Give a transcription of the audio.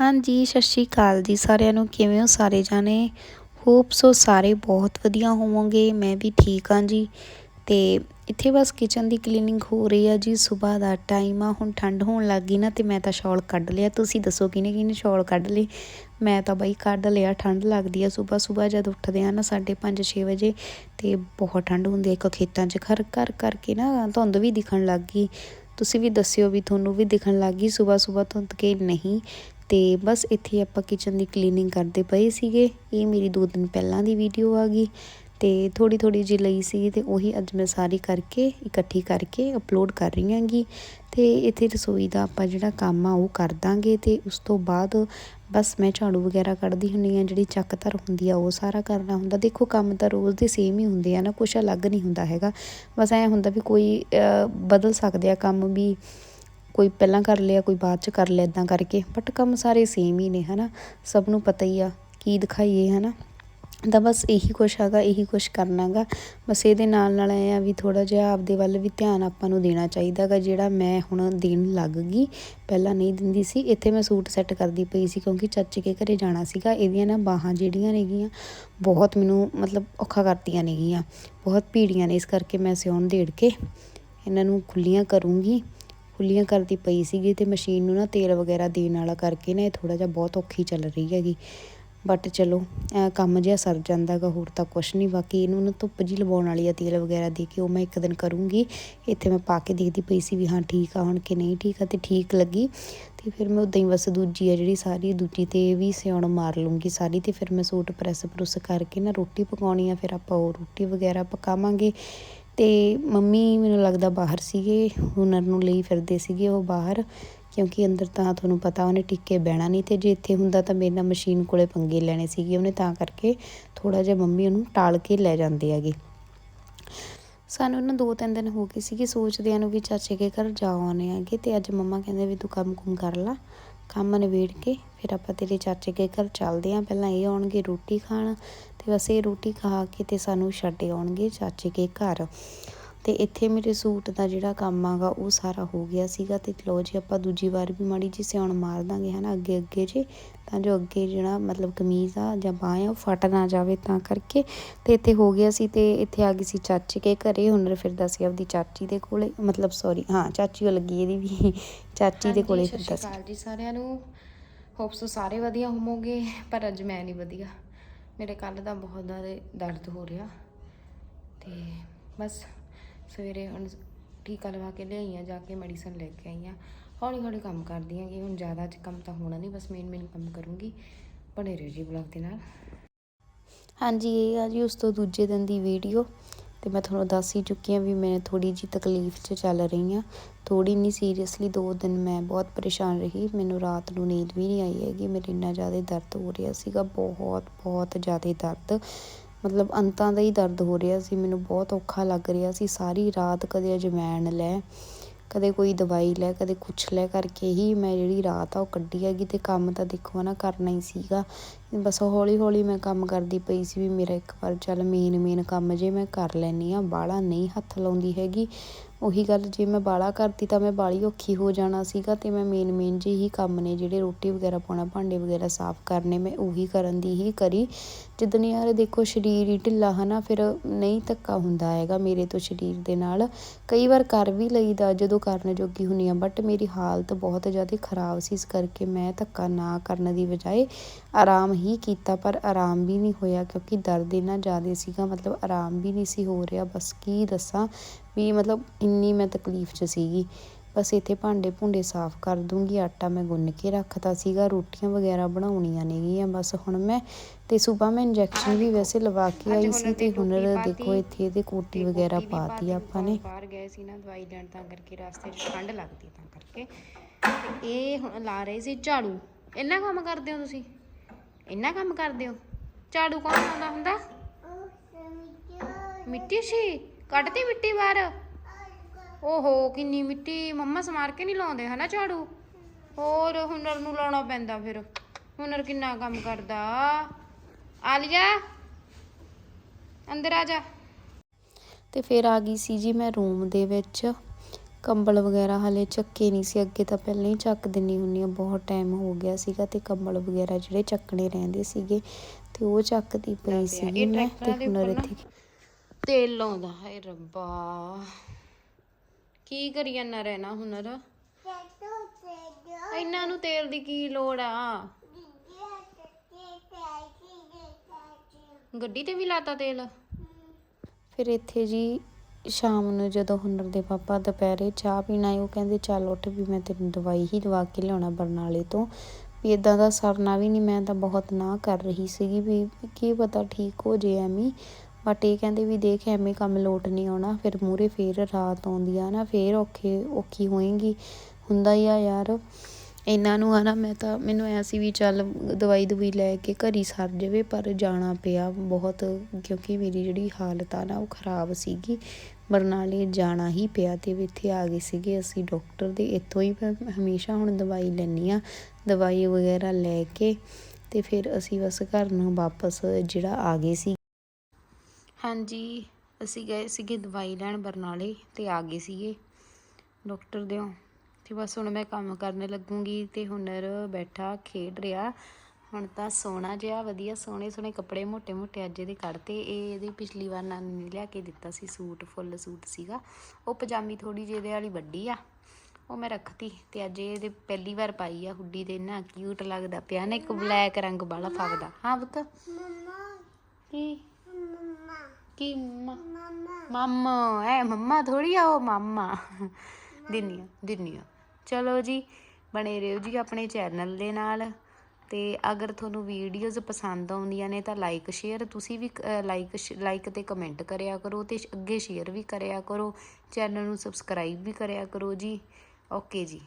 ਹਾਂਜੀ, ਸਤਿ ਸ਼੍ਰੀ ਅਕਾਲ ਜੀ ਸਾਰਿਆਂ ਨੂੰ। ਕਿਵੇਂ ਹੋ ਸਾਰੇ ਜਾਣੇ ਹੋਪ ਸੋ ਸਾਰੇ ਬਹੁਤ ਵਧੀਆ ਹੋਵੋਗੇ, ਮੈਂ ਵੀ ਠੀਕ ਹਾਂ ਜੀ। ਤੇ ਇੱਥੇ ਬਸ ਕਿਚਨ ਦੀ ਕਲੀਨਿੰਗ ਹੋ ਰਹੀ ਆ ਜੀ। ਸਵੇਰ ਦਾ ਟਾਈਮ ਆ, ਹੁਣ ਠੰਡ ਹੋਣ ਲੱਗ ਗਈ ਨਾ, ਤੇ ਮੈਂ ਤਾਂ ਸ਼ਾਲ ਕੱਢ ਲਿਆ। ਤੁਸੀਂ ਦੱਸੋ ਕਿਨੇ ਕਿਨੇ ਸ਼ਾਲ ਕੱਢ ਲਈ ਮੈਂ ਤਾਂ ਬਾਈ ਕੱਢ ਲਿਆ, ਠੰਡ ਲੱਗਦੀ ਆ ਸਵੇਰ ਸਵੇਰ ਜਦ ਉੱਠਦੇ ਆ ਨਾ 5:30 6 ਵਜੇ, ਤੇ ਬਹੁਤ ਠੰਡ ਹੁੰਦੀ ਆ ਇੱਕ ਖੇਤਾਂ 'ਚ। ਘਰ ਘਰ ਕਰਕੇ ਨਾ ਧੁੰਦ ਵੀ ਦਿਖਣ ਲੱਗ ਗਈ। ਤੁਸੀਂ ਵੀ ਦੱਸਿਓ ਵੀ ਤੁਹਾਨੂੰ ਵੀ ਦਿਖਣ ਲੱਗ ਗਈ ਸਵੇਰ ਸਵੇਰ ਧੁੰਦ ਕੇ ਨਹੀਂ। ਤੇ ਬਸ ਇੱਥੇ ਆਪਾਂ ਕਿਚਨ ਦੀ ਕਲੀਨਿੰਗ ਕਰਦੇ ਪਏ ਸੀਗੇ। ਇਹ ਮੇਰੀ ਦੋ ਦਿਨ ਪਹਿਲਾਂ ਦੀ ਵੀਡੀਓ ਆ ਗਈ ਤੇ ਥੋੜੀ ਥੋੜੀ ਜਿਹੀ ਲਈ ਸੀ ਤੇ ਉਹੀ ਅੱਜ ਮੈਂ ਸਾਰੀ ਕਰਕੇ ਇਕੱਠੀ ਕਰਕੇ ਅਪਲੋਡ ਕਰ ਰਹੀ ਹਾਂਗੀ। ਤੇ ਇੱਥੇ ਰਸੋਈ ਦਾ ਆਪਾਂ ਜਿਹੜਾ ਕੰਮ ਆ ਉਹ ਕਰ ਦਾਂਗੇ ਤੇ ਉਸ ਤੋਂ ਬਾਅਦ ਬਸ ਮੈਂ ਝਾੜੂ ਵਗੈਰਾ ਕੱਢਦੀ ਹੁੰਨੀ ਆ ਜਿਹੜੀ ਚੱਕ ਧਰ ਹੁੰਦੀ ਆ ਉਹ ਸਾਰਾ ਕਰਨਾ ਹੁੰਦਾ। ਦੇਖੋ ਕੰਮ ਤਾਂ ਰੋਜ਼ ਦੇ ਸੇਮ ਹੀ ਹੁੰਦੇ ਆ ਨਾ, ਕੁਛ ਅਲੱਗ ਨਹੀਂ ਹੁੰਦਾ ਹੈਗਾ। ਬਸ ਐ ਹੁੰਦਾ ਵੀ ਕੋਈ ਬਦਲ ਸਕਦੇ ਆ ਕੰਮ ਵੀ। ਕੋਈ ਪਹਿਲਾਂ ਕਰ ਲਿਆ, ਕੋਈ ਬਾਅਦ ਚ ਕਰ ਲਿਆ ਇਦਾਂ ਕਰਕੇ। ਬਟ ਕੰਮ ਸਾਰੇ ਸੇਮ ਹੀ ਨੇ, ਹਨਾ? ਸਭ ਨੂੰ ਪਤਾ ਹੀ ਆ ਕੀ ਦਿਖਾਈਏ, ਹਨਾ? ਤਾਂ ਬਸ ਇਹੀ ਕੁਛ ਹੈਗਾ, ਇਹੀ ਕੁਛ ਕਰਨਾਗਾ ਬਸ ਇਹਦੇ ਨਾਲ ਨਾਲ ਐ ਆ ਵੀ ਥੋੜਾ ਜਿਹਾ ਆਪਦੇ ਵੱਲ ਵੀ ਧਿਆਨ ਆਪਾਂ ਨੂੰ ਦੇਣਾ ਚਾਹੀਦਾਗਾ ਜਿਹੜਾ ਮੈਂ ਹੁਣ ਦੇਣ ਲੱਗ ਗਈ। ਪਹਿਲਾਂ ਨਹੀਂ ਦਿੰਦੀ ਸੀ, ਇੱਥੇ ਮੈਂ ਸੂਟ ਸੈੱਟ ਕਰਦੀ ਪਈ ਸੀ ਕਿਉਂਕਿ ਚਾਚੇ ਕੇ ਘਰੇ ਜਾਣਾ ਸੀਗਾ। ਇਹਦੀਆਂ ਨਾ ਬਾਹਾਂ ਜਿਹੜੀਆਂ ਨੇਗੀਆਂ, ਬਹੁਤ ਮੈਨੂੰ ਮਤਲਬ ਔਖਾ ਕਰਦੀਆਂ ਨੇਗੀਆਂ। ਬਹੁਤ ਭੀੜੀਆਂ ਨੇ ਇਸ ਕਰਕੇ ਮੈਂ ਸਿਉਣ ਦੇੜ ਕੇ ਇਹਨਾਂ ਨੂੰ ਖੁੱਲੀਆਂ ਕਰੂੰਗੀ। ਖੁੱਲੀਆਂ ਕਰਦੀ ਪਈ ਸੀਗੀ ਤੇ ਮਸ਼ੀਨ ਨੂੰ ਨਾ ਤੇਲ ਵਗੈਰਾ ਦੇਣ ਵਾਲਾ ਕਰਕੇ ਨਾ ਇਹ ਥੋੜਾ ਜਿਹਾ ਬਹੁਤ ਔਖੀ ਚੱਲ ਰਹੀ ਹੈਗੀ। ਬਟ ਚਲੋ ਕੰਮ ਜਿਹਾ ਸਰ ਜਾਂਦਾਗਾ ਹੋਰ ਤਾਂ ਕੁਛ ਨਹੀਂ, ਬਾਕੀ ਇਹਨੂੰ ਨਾ ਧੁੱਪ ਜੀ ਲਵਾਉਣ ਵਾਲੀ ਆ, ਤੇਲ ਵਗੈਰਾ ਦੇ ਕੇ, ਉਹ ਮੈਂ ਇੱਕ ਦਿਨ ਕਰੂੰਗੀ। ਇੱਥੇ ਮੈਂ ਪਾ ਕੇ ਦੇਖਦੀ ਪਈ ਸੀ ਵੀ ਹਾਂ, ਠੀਕ ਆ ਹੁਣ ਕਿ ਨਹੀਂ ਠੀਕ ਆ, ਤੇ ਠੀਕ ਲੱਗੀ। ਤੇ ਫਿਰ ਮੈਂ ਉਦਾਂ ਹੀ ਬਸ ਦੂਜੀ ਆ ਜਿਹੜੀ ਸਾਰੀ, ਦੂਜੀ ਤੇ ਵੀ ਸਿਉਣ ਮਾਰ ਲੂੰਗੀ ਸਾਰੀ, ਤੇ ਫਿਰ ਮੈਂ ਸੂਟ ਪ੍ਰੈਸ ਪ੍ਰੁਸ ਕਰਕੇ ਨਾ ਰੋਟੀ ਪਕਾਉਣੀ ਆ, ਫਿਰ ਆਪਾਂ ਉਹ ਰੋਟੀ ਵਗੈਰਾ ਪਕਾਵਾਂਗੇ। ਅਤੇ ਮੰਮੀ ਮੈਨੂੰ ਲੱਗਦਾ ਬਾਹਰ ਸੀਗੇ, ਹੁਨਰ ਨੂੰ ਲਈ ਫਿਰਦੇ ਸੀਗੇ ਉਹ ਬਾਹਰ, ਕਿਉਂਕਿ ਅੰਦਰ ਤਾਂ ਤੁਹਾਨੂੰ ਪਤਾ ਉਹਨੇ ਟਿੱਕੇ ਬਹਿਣਾ ਨਹੀਂ ਅਤੇ ਜੇ ਇੱਥੇ ਹੁੰਦਾ ਤਾਂ ਮੇਰੇ ਨਾਲ ਮਸ਼ੀਨ ਕੋਲੇ ਪੰਗੇ ਲੈਣੇ ਸੀਗੇ ਉਹਨੇ ਤਾਂ ਕਰਕੇ ਥੋੜ੍ਹਾ ਜਿਹਾ ਮੰਮੀ ਉਹਨੂੰ ਟਾਲ ਕੇ ਲੈ ਜਾਂਦੇ ਹੈਗੇ। ਸਾਨੂੰ ਨਾ ਦੋ ਤਿੰਨ ਦਿਨ ਹੋ ਗਏ ਸੀਗੇ ਸੋਚਦਿਆਂ ਨੂੰ ਵੀ ਚਾਚੇ ਕੇ ਘਰ ਜਾ ਆਉਣੇ ਹੈਗੇ ਅਤੇ ਅੱਜ ਮੰਮਾ ਕਹਿੰਦੇ ਵੀ ਤੂੰ ਕੰਮ ਕੁਮ ਕਰ ਲਾ। ਕੰਮ ਨਿਬੇੜ ਕੇ ਫਿਰ ਆਪਾਂ ਤੇਰੇ ਚਾਚੇ ਕੇ ਘਰ ਚੱਲਦੇ ਆਂ ਪਹਿਲਾਂ ਇਹ ਆਉਣਗੇ ਰੋਟੀ ਖਾਣ ਤੇ ਬਸ ਇਹ ਰੋਟੀ ਖਾ ਕੇ ਤੇ ਸਾਨੂੰ ਛੱਡ ਆਉਣਗੇ ਚਾਚੇ ਕੇ ਘਰ। ਤੇ ਇੱਥੇ ਮੇਰੇ ਸੂਟ ਦਾ ਜਿਹੜਾ ਕੰਮ ਆਗਾ ਉਹ ਸਾਰਾ ਹੋ ਗਿਆ ਸੀਗਾ ਤੇ ਲੋ ਜੀ ਆਪਾਂ ਦੂਜੀ ਵਾਰ ਵੀ ਮਾੜੀ ਜੀ ਸਿਉਣ ਮਾਰ ਦਾਂਗੇ ਹਨਾ ਅੱਗੇ ਅੱਗੇ ਜੇ। ਤਾਂ ਜੋ ਅੱਗੇ ਜਿਹੜਾ ਮਤਲਬ ਕਮੀਜ਼ ਆ ਜਾਂ ਬਾਹ ਆ ਉਹ ਫਟ ਨਾ ਜਾਵੇ ਤਾਂ ਕਰਕੇ। ਤੇ ਇੱਥੇ ਹੋ ਗਿਆ ਸੀ ਤੇ ਇੱਥੇ ਆ ਗਈ ਸੀ ਚਾਚੀ ਕੇ ਘਰੇ ਹੁਨਰ ਫਿਰਦਾ ਸੀ ਆਪਦੀ ਚਾਚੀ ਦੇ ਕੋਲੇ ਮਤਲਬ ਸੌਰੀ ਹਾਂ ਚਾਚੀ ਉਹ ਲੱਗੀ ਇਹਦੀ ਵੀ ਚਾਚੀ ਦੇ ਕੋਲੇ ਫਿਰਦਾ ਸੀ ਜੀ ਸਾਰਿਆਂ ਨੂੰ। ਹੋਪ ਸੋ ਸਾਰੇ ਵਧੀਆ ਹੋਵੋਗੇ ਪਰ ਅੱਜ ਮੈਂ ਨਹੀਂ ਵਧੀਆ। ਮੇਰੇ ਕੱਲ ਦਾ ਬਹੁਤ ਜ਼ਿਆਦਾ ਦਰਦ ਹੋ ਰਿਹਾ। ਤੇ ਬਸ ਸਵੇਰੇ ਹੁਣ ਟੀਕਾ ਲਵਾ ਕੇ ਲਿਆਈ ਆ ਜਾ ਕੇ ਮੈਡੀਸਨ ਲੈ ਕੇ ਆਈ ਆ ਹੌਲੀ ਹੌਲੀ ਕੰਮ ਕਰਦੀ ਆ ਕਿ ਹੁਣ ਜ਼ਿਆਦਾ ਚ ਕੰਮ ਤਾਂ ਹੋਣਾ ਨਹੀਂ ਬਸ ਮੇਨ ਮੇਨ ਕੰਮ ਕਰੂੰਗੀ, ਬਣੇ ਰਹੋ ਜੀ ਬਲੌਗ ਦੇ ਨਾਲ। ਹਾਂਜੀ, ਇਹ ਆ ਜੀ ਉਸ ਤੋਂ ਦੂਜੇ ਦਿਨ ਦੀ ਵੀਡੀਓ ਤੇ ਮੈਂ ਤੁਹਾਨੂੰ ਦੱਸ ਹੀ ਚੁੱਕੀ ਹਾਂ ਵੀ ਮੈਂ ਥੋੜੀ ਜੀ ਤਕਲੀਫ 'ਚ ਚੱਲ ਰਹੀ ਹਾਂ। ਥੋੜੀ ਨਹੀਂ ਸੀਰੀਅਸਲੀ ਦੋ ਦਿਨ ਮੈਂ ਬਹੁਤ ਪਰੇਸ਼ਾਨ ਰਹੀ। ਮੈਨੂੰ ਰਾਤ ਨੂੰ ਨੀਂਦ ਵੀ ਨਹੀਂ ਆਈ ਹੈਗੀ, ਮੇਰੇ ਇੰਨਾ ਜ਼ਿਆਦਾ ਦਰਦ ਹੋ ਰਿਹਾ ਸੀਗਾ, ਬਹੁਤ ਬਹੁਤ ਜ਼ਿਆਦਾ ਦਰਦ। ਮਤਲਬ ਅੰਤਾਂ ਦਾ ਹੀ ਦਰਦ ਹੋ ਰਿਹਾ ਸੀ, ਮੈਨੂੰ ਬਹੁਤ ਔਖਾ ਲੱਗ ਰਿਹਾ ਸੀ, ਸਾਰੀ ਰਾਤ ਕਦੇ ਅਜਵੈਣ ਲੈ, ਕਦੇ ਕੋਈ ਦਵਾਈ ਲੈ, ਕਦੇ ਕੁਛ ਲੈ ਕਰਕੇ ਹੀ ਮੈਂ ਜਿਹੜੀ ਰਾਤ ਆ ਉਹ ਕੱਢੀ ਹੈਗੀ ਤੇ ਕੰਮ ਤਾਂ ਦੇਖੋ ਨਾ ਕਰਨਾ ਹੀ ਸੀਗਾ। ਬਸ ਹੌਲੀ ਹੌਲੀ ਮੈਂ ਕੰਮ ਕਰਦੀ ਪਈ ਸੀ ਵੀ ਮੇਰਾ ਇੱਕ ਵਾਰ ਚੱਲ ਮੇਨ ਮੇਨ ਕੰਮ ਜੇ ਮੈਂ ਕਰ ਲੈਣੀ ਆ ਬਾਲਾ ਨਹੀਂ ਹੱਥ ਲਾਉਂਦੀ ਹੈਗੀ। ਉਹੀ ਗੱਲ ਜੇ ਮੈਂ ਬਾਲਾ ਕਰਤੀ ਤਾਂ ਮੈਂ ਬਾਲੀ ਔਖੀ ਹੋ ਜਾਣਾ ਸੀਗਾ ਤੇ ਮੈਂ ਮੇਨ ਮੇਨ ਜਿਹੇ ਹੀ ਕੰਮ ਨੇ ਜਿਹੜੇ ਰੋਟੀ ਵਗੈਰਾ ਪਾਉਣਾ, ਭਾਂਡੇ ਵਗੈਰਾ ਸਾਫ਼ ਕਰਨੇ, ਮੈਂ ਉਹੀ ਕਰਨ ਦੀ ਹੀ ਕਰੀ। ਜਿੱਦਣ ਯਾਰ ਦੇਖੋ ਸਰੀਰ ਹੀ ਢਿੱਲਾ ਹਨਾ, ਫਿਰ ਨਹੀਂ ਧੱਕਾ ਹੁੰਦਾ ਹੈਗਾ ਮੇਰੇ ਤੋਂ ਸਰੀਰ ਦੇ ਨਾਲ। ਕਈ ਵਾਰ ਕਰ ਵੀ ਲਈਦਾ ਜਦੋਂ ਕਰਨ ਜੋਗੀ ਹੁੰਨੀ ਆ ਬਟ ਮੇਰੀ ਹਾਲਤ ਬਹੁਤ ਜ਼ਿਆਦਾ ਖਰਾਬ ਸੀ, ਇਸ ਕਰਕੇ ਮੈਂ ਧੱਕਾ ਨਾ ਕਰਨ ਦੀ ਬਜਾਏ ਆਰਾਮ ਹੀ ਕੀਤਾ, ਪਰ ਆਰਾਮ ਵੀ ਨਹੀਂ ਹੋਇਆ ਕਿਉਂਕਿ ਦਰਦ ਇੰਨਾ ਜ਼ਿਆਦਾ ਸੀਗਾ, ਮਤਲਬ ਆਰਾਮ ਵੀ ਨਹੀਂ ਸੀ ਹੋ ਰਿਹਾ। ਬਸ ਕੀ ਦੱਸਾਂ ਵੀ ਮਤਲਬ ਇੰਨੀ ਮੈਂ ਤਕਲੀਫ 'ਚ ਸੀਗੀ। ਬਸ ਇੱਥੇ ਭਾਂਡੇ ਭੁੰਡੇ ਸਾਫ਼ ਕਰ ਦੂੰਗੀ ਆਟਾ ਮੈਂ ਗੁੰਨ ਕੇ ਰੱਖਤਾ ਸੀਗਾ ਰੋਟੀਆਂ ਵਗੈਰਾ ਬਣਾਉਣੀਆਂ ਨੇਗੀਆਂ ਬਸ ਹੁਣ ਮੈਂ ਤੇ ਸਵੇਰ ਮੈਂ ਇੰਜੈਕਸ਼ਨ ਵੀ ਵੈਸੇ ਲਵਾ ਕੇ ਆਈ ਸੀ ਤੇ ਹੁਨਰ ਦੇਖੋ ਇੱਥੇ ਇਹਦੇ ਕੋਟੀ ਵਗੈਰਾ ਪਾਤੀ ਆਪਾਂ ਨੇ। ਬਾਹਰ ਗਏ ਸੀ ਨਾ ਦਵਾਈ ਲੈਣ ਤਾਂ ਕਰਕੇ ਰਸਤੇ 'ਚ ਠੰਡ ਲੱਗਦੀ ਤਾਂ ਕਰਕੇ। ਇਹ ਹੁਣ ਲਾ ਰਹੇ ਸੀ ਝਾੜੂ। ਇੰਨਾ ਕੰਮ ਕਰਦੇ ਹੋ ਤੁਸੀਂ? ਇੰਨਾ ਕੰਮ ਕਰਦੇ ਹੋ? ਝਾੜੂ ਕੌਣ ਲਾਉਂਦਾ ਹੁੰਦਾ? ਮਿੱਟੀ ਸੀ। ਕੱਢਤੀ ਮਿੱਟੀ ਬਾਹਰ? ਓਹੋ ਕਿੰਨੀ ਮਿੱਟੀ। ਮੰਮਾ ਸਮਾਰ ਕੇ ਨਹੀਂ ਲਾਉਂਦੇ ਹਨਾ ਝਾੜੂ? ਹੋਰ ਹੁਨਰ ਨੂੰ ਲਾਉਣਾ ਪੈਂਦਾ ਫਿਰ। ਹੁਨਰ ਕਿੰਨਾ ਕੰਮ ਕਰਦਾ। ਆਲੀਆ ਅੰਦਰ ਆ ਜਾ। ਤੇ ਫਿਰ ਆ ਗਈ ਸੀ ਜੀ ਮੈਂ ਰੂਮ ਦੇ ਵਿੱਚ। ਕੰਬਲ ਵਗੈਰਾ ਹਲੇ ਚੱਕੇ ਨਹੀਂ ਸੀ। ਅੱਗੇ ਤਾਂ ਪਹਿਲਾਂ ਹੀ ਚੱਕ ਦਿੰਨੀ ਹੁੰਨੀ ਆ। ਬਹੁਤ ਟਾਈਮ ਹੋ ਗਿਆ ਸੀਗਾ ਤੇ ਕੰਬਲ ਵਗੈਰਾ ਜਿਹੜੇ ਚੱਕਣੇ ਰਹਿੰਦੇ ਸੀਗੇ ਤੇ ਉਹ ਚੱਕਦੀ ਪਈ ਸੀਗੀ ਮੈਂ ਤੇ ਹੁਣ ਇੱਥੇ। ਤੇਲ ਲਾਉਂਦਾ। ਹਾਏ ਰੱਬਾ। ਕੀ ਕਰੀ ਜਾਂਦਾ ਰਹਿਣਾ ਹੁਨਰ? ਇਹਨਾਂ ਨੂੰ ਤੇਲ ਦੀ ਕੀ ਲੋੜ ਆ? ਗੱਡੀ ਤੇ ਵੀ ਲਾਤਾ ਤੇਲ? ਫਿਰ ਇੱਥੇ ਜੀ ਸ਼ਾਮ ਨੂੰ ਜਦੋਂ ਹੁਨਰ ਦੇ ਪਾਪਾ ਦੁਪਹਿਰੇ ਚਾਹ ਪੀਣ ਆਏ ਉਹ ਕਹਿੰਦੇ ਚੱਲ ਉੱਠ ਵੀ ਮੈਂ ਤੈਨੂੰ ਦਵਾਈ ਹੀ ਦਵਾ ਕੇ ਲਿਆਉਣਾ ਬਰਨਾਲੇ ਤੋਂ। ਵੀ ਇਦਾਂ ਦਾ ਸਰਨਾ ਵੀ ਨਹੀਂ ਮੈਂ ਤਾਂ ਬਹੁਤ ਨਾ ਕਰ ਰਹੀ ਸੀਗੀ ਵੀ ਕੀ ਪਤਾ ਠੀਕ ਹੋ ਜੇ ਐਵੇਂ ਬਟ ਇਹ ਕਹਿੰਦੇ ਵੀ ਦੇਖ, ਐਵੇਂ ਕੰਮ ਲੋਟ ਨਹੀਂ ਆਉਣਾ। ਫਿਰ ਮੂਰੇ ਫੇਰ ਰਾਤ ਆਉਂਦੀ ਆ ਨਾ, ਫੇਰ ਔਖੇ, ਔਖੀ ਹੋਏਗੀ। ਹੁੰਦਾ ਹੀ ਆ ਯਾਰ। ਇਹਨਾਂ ਨੂੰ ਆ ਨਾ, ਮੈਂ ਤਾਂ, ਮੈਨੂੰ ਐ ਸੀ ਵੀ ਚੱਲ ਦਵਾਈ ਦਵਾਈ ਲੈ ਕੇ ਘਰੀ ਸਰ ਜਾਵੇ, ਪਰ ਜਾਣਾ ਪਿਆ ਬਹੁਤ, ਕਿਉਂਕਿ ਮੇਰੀ ਜਿਹੜੀ ਹਾਲਤ ਆ ਨਾ, ਉਹ ਖਰਾਬ ਸੀਗੀ। ਬਰਨਾਲੇ ਜਾਣਾ ਹੀ ਪਿਆ ਤੇ ਇੱਥੇ ਆ ਗਏ ਸੀਗੇ ਅਸੀਂ ਡਾਕਟਰ ਦੇ। ਇੱਥੋਂ ਹੀ ਮੈਂ ਹਮੇਸ਼ਾ ਹੁਣ ਦਵਾਈ ਲੈਂਦੀ ਆ, ਦਵਾਈ ਵਗੈਰਾ ਲੈ ਕੇ। ਤੇ ਫਿਰ ਅਸੀਂ ਬਸ ਘਰ ਨੂੰ ਵਾਪਸ ਜਿਹੜਾ ਆ ਗਏ ਸੀ। ਹਾਂਜੀ ਅਸੀਂ ਗਏ ਸੀਗੇ ਦਵਾਈ ਲੈਣ ਬਰਨਾਲੇ ਤੇ ਆ ਗਏ ਸੀਗੇ। ਡਾਕਟਰ ਦਿਓ ਤੇ ਬਸ ਹੁਣ ਮੈਂ ਕੰਮ ਕਰਨ ਲੱਗੂੰਗੀ ਤੇ ਹੁਨਰ ਬੈਠਾ ਖੇਡ ਰਿਹਾ। ਹੁਣ ਤਾਂ ਸੋਹਣਾ ਜਿਹਾ ਵਧੀਆ ਸੋਹਣੇ ਸੋਹਣੇ ਕੱਪੜੇ ਮੋٹے ਮੋٹے ਅੱਜ ਇਹਦੇ ਕੱਢਤੇ ਇਹ ਇਹਦੀ ਪਿਛਲੀ ਵਾਰ ਨਾਨੀ ਨਹੀਂ ਲਿਆ ਕੇ ਦਿੱਤਾ ਸੀ ਸੂਟ ਫੁੱਲ ਸੂਟ ਸੀਗਾ। ਉਹ ਪਜਾਮੀ ਥੋੜੀ ਜਿਹੀ ਇਹਦੇ ਵਾਲੀ ਵੱਡੀ ਆ ਉਹ ਮੈਂ ਰੱਖਤੀ ਤੇ ਅੱਜ ਇਹਦੇ ਪਹਿਲੀ ਵਾਰ ਪਾਈ ਆ ਹੁੱਡੀ ਤੇ ਨਾ ਕਿਊਟ ਲੱਗਦਾ ਪਿਆ ਨਾ ਇੱਕ ਬਲੈਕ ਰੰਗ ਵਾਲਾ ਫੱਬਦਾ ਹਾਂ ਪੁੱਤ। ਮੰਮਾ। ਕੀ? ਕੀ ਮੰਮਾ। ਮੰਮਾ ਐ ਮੰਮਾ ਥੋੜੀ ਆ ਉਹ ਮਾਮਾ। ਦਿੰਨੀ ਆ ਦਿੰਨੀ ਆ। ਚਲੋ ਜੀ ਬਣੇ ਰਹੋ ਜੀ ਆਪਣੇ ਚੈਨਲ ਦੇ ਨਾਲ। ਤੇ ਅਗਰ ਤੁਹਾਨੂੰ ਵੀਡੀਓਜ਼ ਪਸੰਦ ਆਉਂਦੀਆਂ ਨੇ ਤਾਂ ਲਾਈਕ ਸ਼ੇਅਰ ਤੁਸੀਂ ਵੀ ਲਾਈਕ ਲਾਈਕ ਤੇ ਕਮੈਂਟ ਕਰਿਆ ਕਰੋ ਤੇ ਅੱਗੇ ਸ਼ੇਅਰ ਵੀ ਕਰਿਆ ਕਰੋ। ਚੈਨਲ ਨੂੰ ਸਬਸਕ੍ਰਾਈਬ ਵੀ ਕਰਿਆ ਕਰੋ ਜੀ। ਓਕੇ ਜੀ।